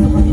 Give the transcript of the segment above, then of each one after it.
Thank you.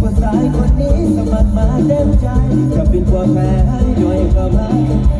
ความสายคนนี้สมัครมาเต็มใจะเป็นความแพ้ให้ด้วยก็มา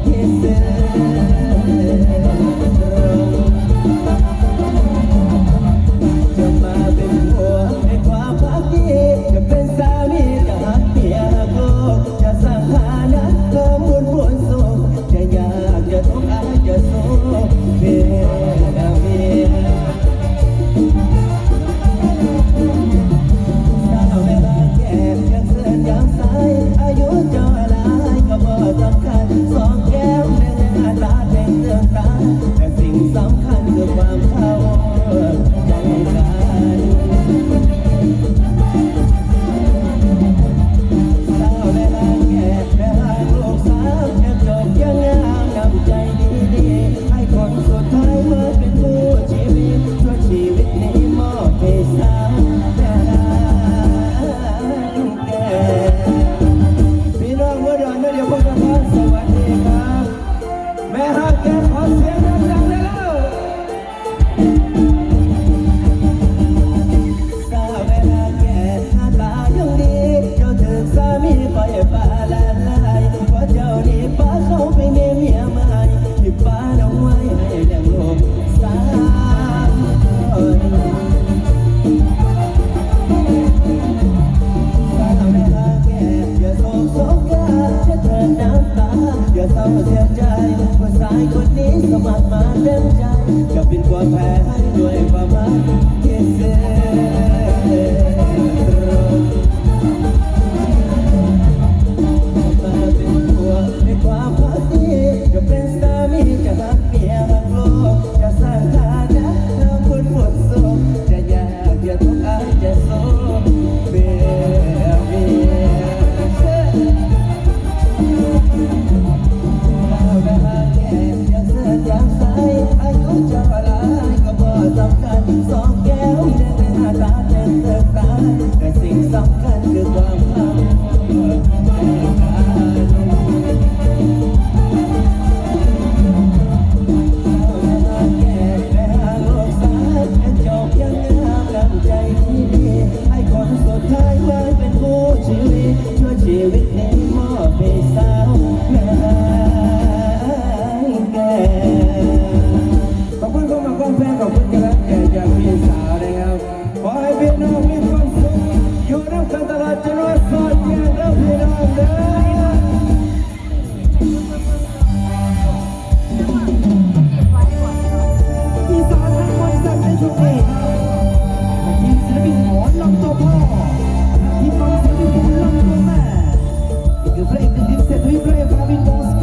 พี่เพลงพาวินบอส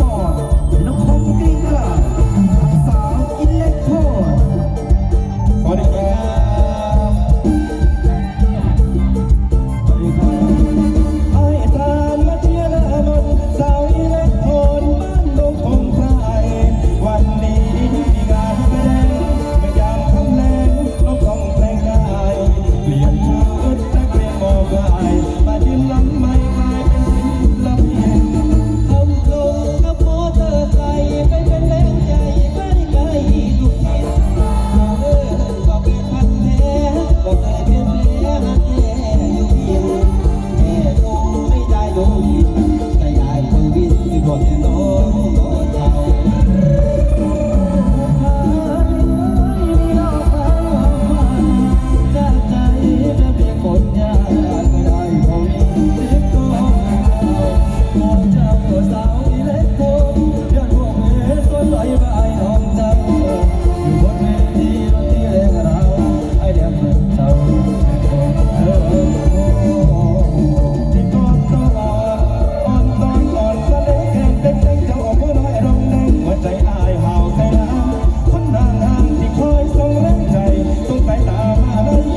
Oh.